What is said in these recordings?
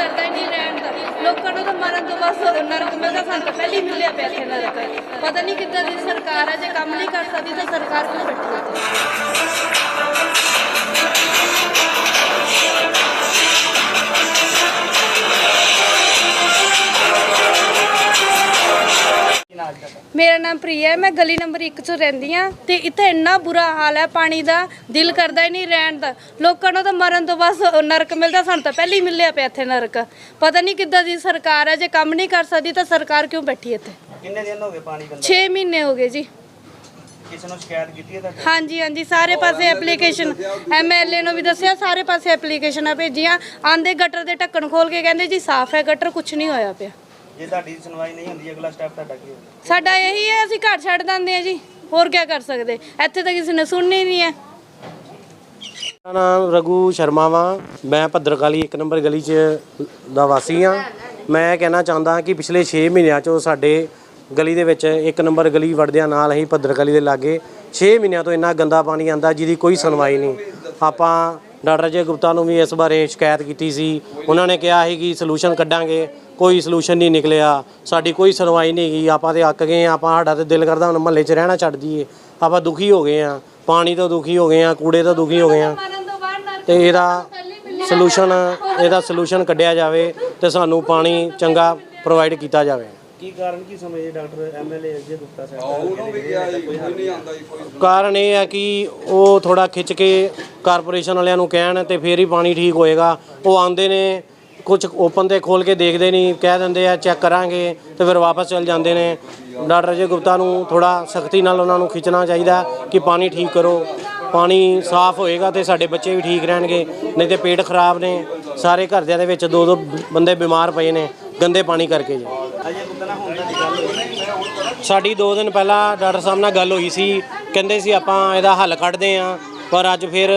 ਕਰਦਾ ਹੀ ਨਹੀਂ ਰਹਿਣ ਦਾ। ਲੋਕਾਂ ਨੂੰ ਤਾਂ ਮਰਨ ਤੋਂ ਬਸ ਉਹਨਾਂ ਨਰਕ ਮਿਲਦਾ, ਸਾਨੂੰ ਤਾਂ ਪਹਿਲੀ ਮਿਲਿਆ ਪਿਆ ਸੀ ਨਰਕ। ਪਤਾ ਨਹੀਂ ਕਿੱਦਾਂ ਦੀ ਸਰਕਾਰ ਹੈ ਜੇ ਕੰਮ ਨਹੀਂ ਕਰ ਸਕਦੀ ਤਾਂ ਸਰਕਾਰ ਕਿਉਂ ਬੈਠੀ ਹੈ ਮੇਰਾ ਨਾਮ ਪ੍ਰਿਆ ਹੈ ਮੈਂ ਗਲੀ ਨੰਬਰ 1 'ਚ ਰਹਿੰਦੀ ਆ ਤੇ ਇੱਥੇ ਇੰਨਾ ਬੁਰਾ ਹਾਲ ਹੈ ਪਾਣੀ ਦਾ ਦਿਲ ਕਰਦਾ ਹੀ ਨਹੀਂ ਰਹਿਣ ਦਾ। ਲੋਕਾਂ ਨੂੰ ਤਾਂ ਮਰਨ ਤੋਂ ਬਸ ਨਰਕ ਮਿਲਦਾ ਸਾਨੂੰ ਤਾਂ ਪਹਿਲਾਂ ਹੀ ਮਿਲਿਆ ਪਿਆ ਇੱਥੇ ਨਰਕ। ਪਤਾ ਨਹੀਂ ਕਿੱਦਾਂ ਦੀ ਸਰਕਾਰ ਹੈ ਜੇ ਕੰਮ ਨਹੀਂ ਕਰ ਸਕਦੀ ਤਾਂ ਸਰਕਾਰ ਕਿਉਂ ਬੈਠੀ ਇੱਥੇ? ਕਿੰਨੇ ਦਿਨ ਹੋ ਗਏ ਪਾਣੀ ਗੰਦਾ? 6 ਮਹੀਨੇ ਹੋ ਗਏ ਜੀ। ਕਿਸੇ ਨੂੰ ਸ਼ਿਕਾਇਤ ਕੀਤੀ ਹੈ ਤੁਹਾਡੇ? ਹਾਂਜੀ ਹਾਂਜੀ ਸਾਰੇ ਪਾਸੇ ਐਪਲੀਕੇਸ਼ਨ। ਐਮਐਲਏ ਨੂੰ ਵੀ ਦੱਸਿਆ ਸਾਰੇ ਪਾਸੇ ਐਪਲੀਕੇਸ਼ਨਾਂ ਭੇਜੀਆਂ। ਆਂਦੇ ਗਟਰ ਦੇ ਢੱਕਣ ਖੋਲ ਕੇ ਕਹਿੰਦੇ ਜੀ ਸਾਫ਼ ਹੈ ਗਟਰ ਕੁਝ ਨਹੀਂ ਹੋਇਆ ਪਿਆ। ਜੇ ਤੁਹਾਡੀ ਸੁਣਵਾਈ ਨਹੀਂ ਹੁੰਦੀ ਅਗਲਾ ਸਟੈਪ ਤੁਹਾਡਾ ਕੀ ਹੋਵੇਗਾ ਸਾਡਾ ਇਹੀ ਹੈ ਅਸੀਂ ਘਰ ਛੱਡ ਦਿੰਦੇ ਆ ਜੀ। ਹੋਰ ਕੀ ਕਰ ਸਕਦੇ? ਇੱਥੇ ਤਾਂ ਕਿਸੇ ਨੇ ਸੁਣਨੀ ਨਹੀਂ ਹੈ। ਮੇਰਾ ਨਾਮ ਰਘੂ ਸ਼ਰਮਾ ਵਾ। ਮੈਂ ਭੱਦਰਕਾਲੀ 1 ਨੰਬਰ ਗਲੀ 'ਚ ਦਾ ਵਾਸੀ ਆ ਮੈਂ ਕਹਿਣਾ ਚਾਹੁੰਦਾ ਕਿ ਪਿਛਲੇ 6 ਮਹੀਨਿਆਂ 'ਚੋਂ ਸਾਡੇ ਗਲੀ ਦੇ ਵਿੱਚ 1 ਨੰਬਰ ਗਲੀ ਵੜਦਿਆਂ ਨਾਲ ਹੀ ਭੱਦਰਕਾਲੀ ਦੇ ਲਾਗੇ 6 ਮਹੀਨਿਆਂ ਤੋਂ ਇੰਨਾ ਗੰਦਾ ਪਾਣੀ ਆਂਦਾ ਜਿਹਦੀ ਕੋਈ ਸੁਣਵਾਈ ਨਹੀਂ। ਆਪਾਂ ਡਾਕਟਰ ਅਜੇ ਗੁਪਤਾ ਨੂੰ ਵੀ ਇਸ ਬਾਰੇ ਸ਼ਿਕਾਇਤ ਕੀਤੀ ਸੀ। ਉਹਨਾਂ ਨੇ ਕਿਹਾ ਸੀ ਕਿ ਸੋਲੂਸ਼ਨ ਕੱਢਾਂਗੇ ਕੋਈ ਸੋਲੂਸ਼ਨ ਨਹੀਂ ਨਿਕਲਿਆ। ਸਾਡੀ ਕੋਈ ਸੁਣਵਾਈ ਨਹੀਂ ਗਈ। ਆਪਾਂ ਤੇ ਅੱਕ ਗਏ ਹਾਂ, ਆਪਾਂ ਸਾਡਾ ਤੇ ਦਿਲ ਕਰਦਾ ਹੁਣ ਮਹੱਲੇ 'ਚ ਰਹਿਣਾ ਛੱਡ ਦਈਏ। ਆਪਾਂ ਦੁਖੀ ਹੋ ਗਏ ਆ ਪਾਣੀ ਤੋਂ ਦੁਖੀ ਹੋ ਗਏ ਆ ਕੂੜੇ ਤੋਂ ਦੁਖੀ ਹੋ ਗਏ ਆ ਤੇ ਇਹਦਾ ਸੋਲੂਸ਼ਨ ਇਹਦਾ ਸੋਲੂਸ਼ਨ ਕੱਢਿਆ ਜਾਵੇ ਤੇ ਸਾਨੂੰ ਪਾਣੀ ਚੰਗਾ ਪ੍ਰੋਵਾਈਡ ਕੀਤਾ ਜਾਵੇ। ਕੀ ਕਾਰਨ ਕੀ ਸਮਝੇ ਡਾਕਟਰ ਐਮਐਲਏ ਅਜੇ ਗੁਪਤਾ ਸਾਹਿਬ? ਉਹਨੂੰ ਵੀ ਗਿਆ ਕੋਈ ਨਹੀਂ ਆਉਂਦਾ ਕਾਰਨ ਇਹ ਹੈ ਕਿ ਉਹ ਥੋੜਾ ਖਿੱਚ ਕੇ ਕਾਰਪੋਰੇਸ਼ਨ ਵਾਲਿਆਂ ਨੂੰ ਕਹਿਣ ਤੇ ਫੇਰ ਹੀ ਪਾਣੀ ਠੀਕ ਹੋਏਗਾ। ਉਹ ਆਉਂਦੇ ਨੇ ਕੁਝ ਓਪਨ ਤੇ ਖੋਲ ਕੇ ਦੇਖਦੇ ਨਹੀਂ, ਕਹਿ ਦਿੰਦੇ ਆ, ਚੈੱਕ ਕਰਾਂਗੇ, ਤੇ ਫਿਰ ਵਾਪਸ ਚਲ ਜਾਂਦੇ ਨੇ। ਡਾਕਟਰ ਅਜੇ ਗੁਪਤਾ ਨੂੰ ਥੋੜਾ ਸਖਤੀ ਨਾਲ ਉਹਨਾਂ ਨੂੰ ਖਿੱਚਣਾ ਚਾਹੀਦਾ ਕਿ ਪਾਣੀ ਠੀਕ ਕਰੋ। ਪਾਣੀ ਸਾਫ਼ ਹੋਏਗਾ ਤੇ ਸਾਡੇ ਬੱਚੇ ਵੀ ਠੀਕ ਰਹਿਣਗੇ, ਨਹੀਂ ਤੇ ਪੇਟ ਖਰਾਬ ਨੇ। ਸਾਰੇ ਘਰਦਿਆਂ ਦੇ ਵਿੱਚ ਦੋ ਦੋ ਬੰਦੇ ਬਿਮਾਰ ਪਏ ਨੇ, ਗੰਦੇ ਪਾਣੀ ਕਰਕੇ ਜੀ। ਸਾਡੀ 2 ਦਿਨ ਪਹਿਲਾਂ ਡਾਕਟਰ ਸਾਹਿਬ ਨਾਲ ਗੱਲ ਹੋਈ ਸੀ, ਕਹਿੰਦੇ ਸੀ ਆਪਾਂ ਇਹਦਾ ਹੱਲ ਕੱਢਦੇ ਆਂ। ਪਰ ਅੱਜ ਫਿਰ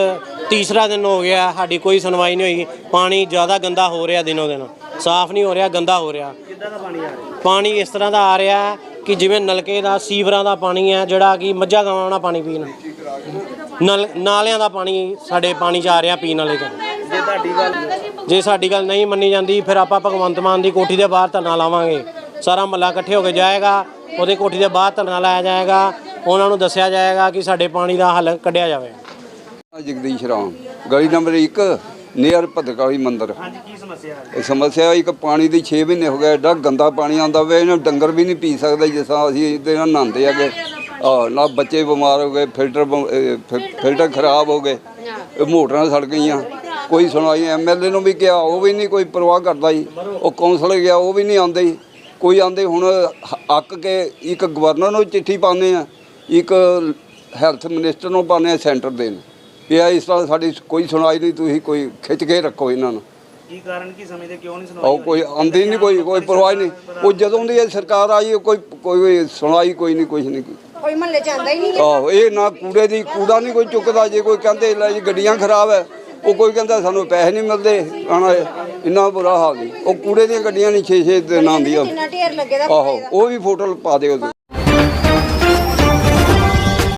ਤੀਸਰਾ ਦਿਨ ਹੋ ਗਿਆ ਸਾਡੀ ਕੋਈ ਸੁਣਵਾਈ ਨਹੀਂ ਹੋਈ। ਪਾਣੀ ਜ਼ਿਆਦਾ ਗੰਦਾ ਹੋ ਰਿਹਾ ਦਿਨੋ ਦਿਨ। ਸਾਫ਼ ਨਹੀਂ ਹੋ ਰਿਹਾ ਗੰਦਾ ਹੋ ਰਿਹਾ। ਕਿੱਦਾਂ ਦਾ ਪਾਣੀ ਆ ਰਿਹਾ? ਪਾਣੀ ਇਸ ਤਰ੍ਹਾਂ ਦਾ ਆ ਰਿਹਾ ਹੈ ਕਿ ਜਿਵੇਂ ਨਲਕੇ ਦਾ ਸੀਵਰਾਂ ਦਾ ਪਾਣੀ ਹੈ ਜਿਹੜਾ ਕਿ ਮੱਝਾਂ ਗਾਵਾਂ ਵਾਲਾ ਪਾਣੀ ਪੀਣ। ਨਲ ਨਾਲਿਆਂ ਦਾ ਪਾਣੀ ਸਾਡੇ ਪਾਣੀ 'ਚ ਆ ਰਿਹਾ ਪੀਣ ਵਾਲੇ 'ਚ। ਜੇ ਤੁਹਾਡੀ ਗੱਲ ਜੇ ਸਾਡੀ ਗੱਲ ਨਹੀਂ ਮੰਨੀ ਜਾਂਦੀ ਫਿਰ ਆਪਾਂ ਭਗਵੰਤ ਮਾਨ ਦੀ ਕੋਠੀ ਦੇ ਬਾਹਰ ਧਰਨਾ ਲਾਵਾਂਗੇ। ਸਾਰਾ ਮਹੱਲਾ ਇਕੱਠੇ ਹੋ ਕੇ ਜਾਏਗਾ ਉਹਦੇ ਕੋਠੀ ਦੇ ਬਾਹਰ ਧਰਨਾ ਲਾਇਆ ਜਾਏਗਾ। ਉਹਨਾਂ ਨੂੰ ਦੱਸਿਆ ਜਾਏਗਾ ਕਿ ਸਾਡੇ ਪਾਣੀ ਦਾ ਹੱਲ ਕੱਢਿਆ ਜਾਵੇ। ਜਗਦੀਸ਼ ਰਾਮ। ਗਲੀ ਨੰਬਰ 1 ਨੀਅਰ ਭਦਰਕਾਲੀ ਮੰਦਿਰ। ਹਾਂਜੀ ਕੀ ਸਮੱਸਿਆ ਹੈ? ਇਹ ਸਮੱਸਿਆ ਇੱਕ ਪਾਣੀ ਦੀ 6 ਮਹੀਨੇ ਹੋ ਗਏ ਐਡਾ ਗੰਦਾ ਪਾਣੀ ਆਉਂਦਾ ਵੇ ਇਹਨਾਂ ਡੰਗਰ ਵੀ ਨਹੀਂ ਪੀ ਸਕਦੇ ਜਿਸ ਤਰ੍ਹਾਂ ਅਸੀਂ ਇਹਦੇ ਨਾਲ ਨਹਾਉਂਦੇ ਹੈਗੇ। ਆ ਨਾ ਬੱਚੇ ਬਿਮਾਰ ਹੋ ਗਏ ਫਿਲਟਰ ਬਮ- ਇਹ ਫਿ- ਫਿਲਟਰ ਖਰਾਬ ਹੋ ਗਏ ਇਹ ਮੋਟਰਾਂ ਸੜ ਗਈਆਂ। ਕੋਈ ਸੁਣਵਾਈ ਐਮਐਲਏ ਨੂੰ ਵੀ ਕਿਹਾ ਉਹ ਵੀ ਨਹੀਂ ਕੋਈ ਪਰਵਾਹ ਕਰਦਾ ਜੀ। ਉਹ ਕੌਂਸਲ ਗਿਆ ਉਹ ਵੀ ਨਹੀਂ ਆਉਂਦੇ। ਜੀ ਕੋਈ ਆਉਂਦੇ ਹੁਣ ਹ- ਅੱਕ ਕੇ ਇੱਕ ਗਵਰਨਰ ਨੂੰ ਚਿੱਠੀ ਪਾਉਂਦੇ ਆ ਇੱਕ ਹੈਲਥ ਮਿਨਿਸਟਰ ਨੂੰ ਪਾਉਂਦੇ ਆ ਸੈਂਟਰ ਦੇ ਨੂੰ ਵੀ ਆ ਇਸ ਤਰ੍ਹਾਂ ਸਾਡੀ ਕੋਈ ਸੁਣਵਾਈ ਨਹੀਂ ਤੁਸੀਂ ਕੋਈ ਖਿੱਚ ਕੇ ਰੱਖੋ ਇਹਨਾਂ ਨੂੰ। ਕੀ ਕਾਰਨ ਕੀ ਸਮਝਦੇ? ਕਿਉਂ ਨਹੀਂ ਸੁਣਵਾਈ ਉਹ ਕੋਈ ਆਉਂਦੀ ਨਹੀਂ ਕੋਈ ਕੋਈ ਪਰਵਾਹ ਨਹੀਂ। ਉਹ ਜਦੋਂ ਦੀ ਇਹ ਸਰਕਾਰ ਆਈ ਕੋਈ ਕੋਈ ਸੁਣਵਾਈ ਕੋਈ ਨਹੀਂ ਕੁਝ ਨਹੀਂ। ਕੋਈ ਮਹੱਲੇ ਚ ਆਂਦਾ ਹੀ ਨਹੀਂ ਆਹੋ ਇਹ ਨਾ ਕੂੜੇ ਦੀ ਕੂੜਾ ਨਹੀਂ ਕੋਈ ਚੁੱਕਦਾ। ਜੇ ਕੋਈ ਕਹਿੰਦੇ ਲੈ ਜੀ ਗੱਡੀਆਂ ਖਰਾਬ ਹੈ ਉਹ ਕੋਈ ਕਹਿੰਦਾ ਸਾਨੂੰ ਪੈਸੇ ਨਹੀਂ ਮਿਲਦੇ। ਆਣਾ ਇੰਨਾ ਬੁਰਾ ਹਾਲ ਜੀ ਉਹ ਕੂੜੇ ਦੀਆਂ ਗੱਡੀਆਂ ਨਹੀਂ 6-6 ਦਿਨ ਆਉਂਦੀਆਂ ਕਿੰਨਾ ਢੇਰ ਲੱਗੇ ਦਾ। ਆਹੋ ਉਹ ਵੀ ਫੋਟੋ ਪਾ ਦਿਓ ਤੁਸੀਂ।